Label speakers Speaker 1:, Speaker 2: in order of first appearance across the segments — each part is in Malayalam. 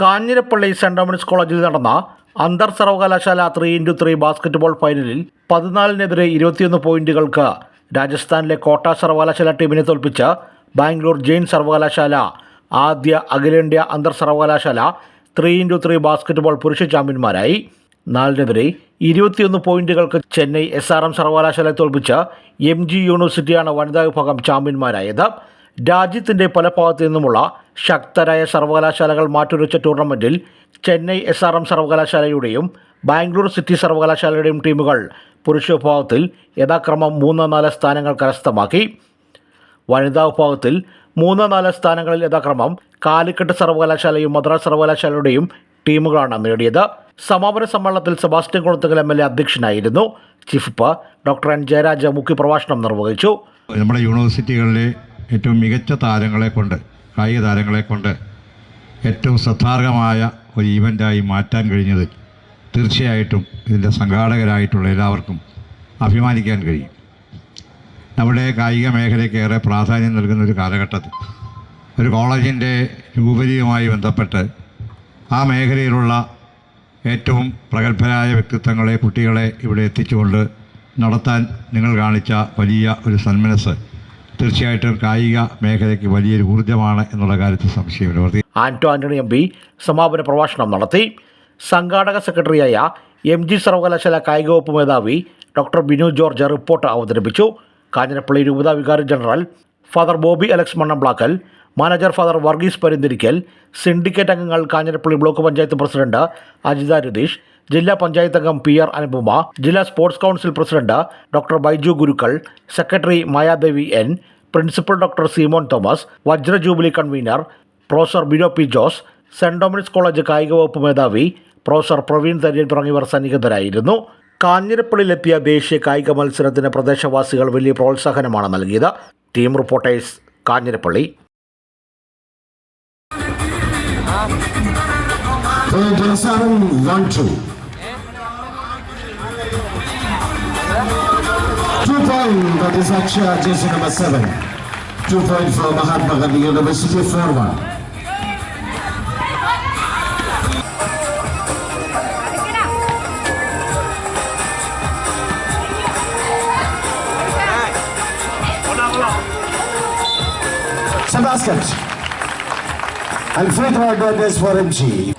Speaker 1: കാഞ്ഞിരപ്പള്ളി സെന്റ് ഡൊമിനിക്സ് കോളേജിൽ നടന്ന അന്തർ സർവകലാശാല ത്രീ ഇന്റു ത്രീ ബാസ്കറ്റ്ബോൾ ഫൈനലിൽ പതിനാലിനെതിരെ ഇരുപത്തിയൊന്ന് പോയിന്റുകൾക്ക് രാജസ്ഥാനിലെ കോട്ട സർവകലാശാല ടീമിനെ തോൽപ്പിച്ച ബാംഗ്ലൂർ ജെയിൻ സർവകലാശാല ആദ്യ അഖിലേന്ത്യാ അന്തർ സർവകലാശാല ത്രീ ഇന്റു ത്രീ ബാസ്കറ്റ്ബോൾ പുരുഷ ചാമ്പ്യന്മാരായി. നാലിനെതിരെ ഇരുപത്തിയൊന്ന് പോയിന്റുകൾക്ക് ചെന്നൈ എസ് ആർ എം സർവകലാശാലയെ തോൽപ്പിച്ച എം ജി യൂണിവേഴ്സിറ്റിയാണ് വനിതാ വിഭാഗം ചാമ്പ്യന്മാരായത്. രാജ്യത്തിന്റെ പല ഭാഗത്തു നിന്നുമുള്ള ശക്തരായ സർവകലാശാലകൾ മാറ്റുരച്ച ടൂർണമെന്റിൽ ചെന്നൈ എസ് ആർ എം സർവകലാശാലയുടെയും ബാംഗ്ലൂർ സിറ്റി സർവകലാശാലയുടെയും ടീമുകൾ പുരുഷ വിഭാഗത്തിൽ യഥാക്രമം മൂന്ന് നാല് സ്ഥാനങ്ങൾ കരസ്ഥമാക്കി. വനിതാ വിഭാഗത്തിൽ മൂന്ന് നാല് സ്ഥാനങ്ങളിൽ യഥാക്രമം കാലിക്കട്ട് സർവകലാശാലയും മദ്രാസ് സർവകലാശാലയുടെയും ടീമുകളാണ് നേടിയത്. സമാപന സമ്മേളനത്തിൽ Sebastian Kulathunkal M L A അധ്യക്ഷനായിരുന്നു. ചീഫ് ഡോക്ടർ എൻ ജയരാജ മുഖ്യപ്രഭാഷണം നിർവഹിച്ചു.
Speaker 2: നമ്മുടെ യൂണിവേഴ്സിറ്റികളിലെ ഏറ്റവും മികച്ച താരങ്ങളെ കൊണ്ട് കായിക താരങ്ങളെ കൊണ്ട് ഏറ്റവും ശ്രദ്ധാർഹമായ ഒരു ഈവന്റായി മാറ്റാൻ കഴിഞ്ഞത് തീർച്ചയായിട്ടും ഇതിന്റെ സംഘാടകരായിട്ടുള്ള എല്ലാവർക്കും അഭിമാനിക്കാൻ കഴിയും. നമ്മുടെ കായിക മേഖലയ്ക്ക് ഏറെ പ്രാധാന്യം നൽകുന്ന ഒരു കാലഘട്ടത്തിൽ ഒരു കോളേജിന്റെ രൂപതയുമായി ബന്ധപ്പെട്ട് ആ മേഖലയിലുള്ള ഏറ്റവും പ്രഗത്ഭരായ വ്യക്തിത്വങ്ങളെ കുട്ടികളെ ഇവിടെ എത്തിച്ചുകൊണ്ട് നടത്താൻ നിങ്ങൾ കാണിച്ച വലിയ ഒരു സന്മനസ് തീർച്ചയായിട്ടും കായിക മേഖലയ്ക്ക് വലിയൊരു ഊർജമാണ് എന്നുള്ള കാര്യത്തിൽ സംശയമില്ല
Speaker 1: ആന്റോ ആന്റണി എം പി സമാപന പ്രഭാഷണം നടത്തി. സംഘാടക സെക്രട്ടറിയായ എം ജി സർവകലാശാല കായിക വകുപ്പ് മേധാവി ഡോക്ടർ ബിനു ജോർജ് റിപ്പോർട്ട് അവതരിപ്പിച്ചു. കാഞ്ഞിരപ്പള്ളി രൂപതാ വികാരി general father Bobby Alex Mannamplackal manager father Varghese Parinthirickal syndicate അംഗങ്ങൾ കാഞ്ഞിരപ്പള്ളി ബ്ലോക്ക് പഞ്ചായത്ത് പ്രസിഡന്റ് അജിത രതീഷ് ജില്ലാ പഞ്ചായത്ത് അംഗം പി ആർ അനുപമ ജില്ലാ sports council president doctor Baiju Gurukkal secretary Mayadevi N principal doctor Simon Thomas വജ്ര jubilee convener professor Bino P Jose saint Dominic's college കായിക വകുപ്പ് മേധാവി പ്രൊഫസർ പ്രവീൺ തര്യൻ തുടങ്ങിയവർ സന്നിഹിതരായിരുന്നു. കാഞ്ഞിരപ്പള്ളിയിലെത്തിയ ദേശീയ കായിക മത്സരത്തിന് പ്രദേശവാസികൾ വലിയ പ്രോത്സാഹനമാണ് നൽകിയത്. Team reporters Kanjirappally.
Speaker 3: One two. Two point that is Akshay jersey number seven. Two point for Mahatma Gandhi University four one. It's a basket. And free throw advantage for MG.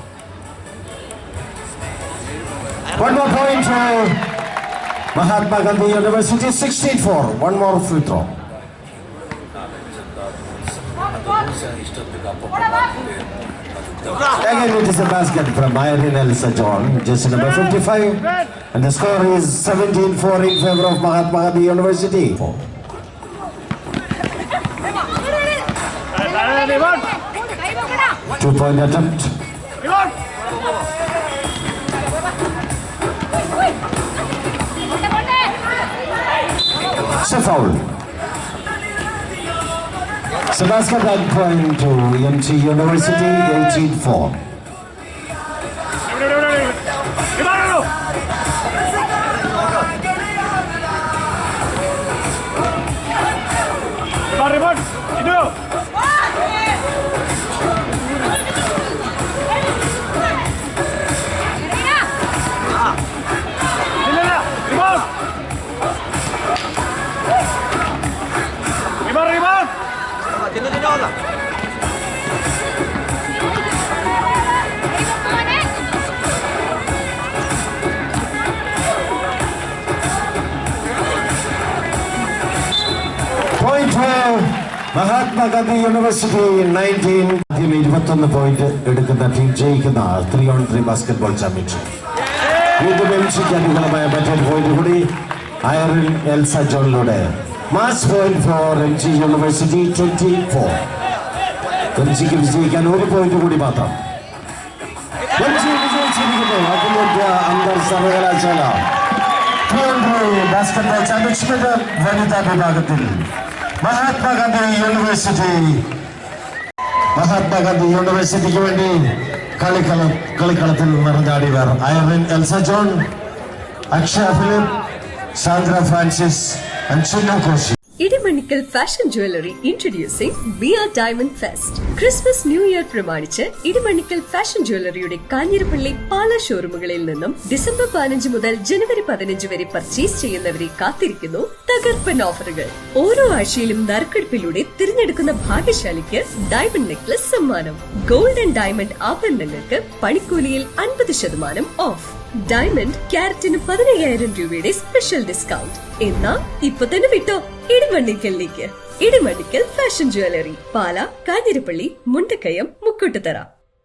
Speaker 3: One more point for Mahatma Gandhi University, 16-4. One more free throw. Again, it is a basket from Irene Elsa John, jersey number 55. And the score is 17-4 in favor of Mahatma Gandhi University. Two-point attempt. Trzy faul. Sebastian Dunn point to EMT University, 18-4. Mahatma Gandhi university nineteen ആദ്യം ഇരുപത്തൊന്ന് പോയിന്റ് എടുക്കുന്ന ടീം ജയിക്കുന്ന three on three basketball championship വീണ്ടും എംസിക്ക് അനുകൂലമായ മറ്റൊരു പോയിന്റ് കൂടി Irene Elsa ജോണിലൂടെ match point four M G university twenty four M വിജയിക്കാൻ ഒരു പോയിന്റ് കൂടി മാത്രം. എം ജി വിജയിച്ചിരിക്കുന്നു അഖിലേന്ത്യ അന്തർ ബാസ്കറ്റ്ബോൾ ചാമ്പ്യൻഷിപ്പ് വനിതാ വിഭാഗത്തിൽ. മഹാത്മാഗാന്ധി യൂണിവേഴ്സിറ്റി മഹാത്മാഗാന്ധി യൂണിവേഴ്സിറ്റിക്ക് വേണ്ടി കളിക്കള കളിക്കളത്തിൽ നിറഞ്ഞാടിയവർ Irwin Elsa John Akshaya Philip Sandra Francis and Koshy.
Speaker 4: Idimannickal fashion jewellery introducing bear diamond fest Christmas new year പ്രമാണിച്ച് ഇടിമണിക്കൽ ഫാഷൻ ജ്വല്ലറിയുടെ കാഞ്ഞിരപ്പള്ളി പാല ഷോറൂമുകളിൽ നിന്നും ഡിസംബർ പതിനഞ്ച് മുതൽ ജനുവരി പതിനഞ്ച് വരെ പർച്ചേസ് ചെയ്യുന്നവരെ കാത്തിരിക്കുന്നു തകർപ്പൻ ഓഫറുകൾ ഓരോ ആഴ്ചയിലും നറുക്കെടുപ്പിലൂടെ തിരഞ്ഞെടുക്കുന്ന ഭാഗ്യശാലിക്ക് ഡയമണ്ട് നെക്ലസ് സമ്മാനം. ഗോൾഡ് ആൻഡ് ഡയമണ്ട് ആഭരണങ്ങൾക്ക് പണിക്കൂലിയിൽ അൻപത് ശതമാനം ഓഫ് ഡയമണ്ട് ക്യാരറ്റിന് പതിനയ്യായിരം രൂപയുടെ സ്പെഷ്യൽ ഡിസ്കൗണ്ട് എന്നാ ഇപ്പൊ തന്നെ വിട്ടോ. ഇടിമണ്ണിക്കലിലേക്ക്. Edimannickal fashion jewellery Pala Kanjirappally Mundakayam Mukkoottuthara.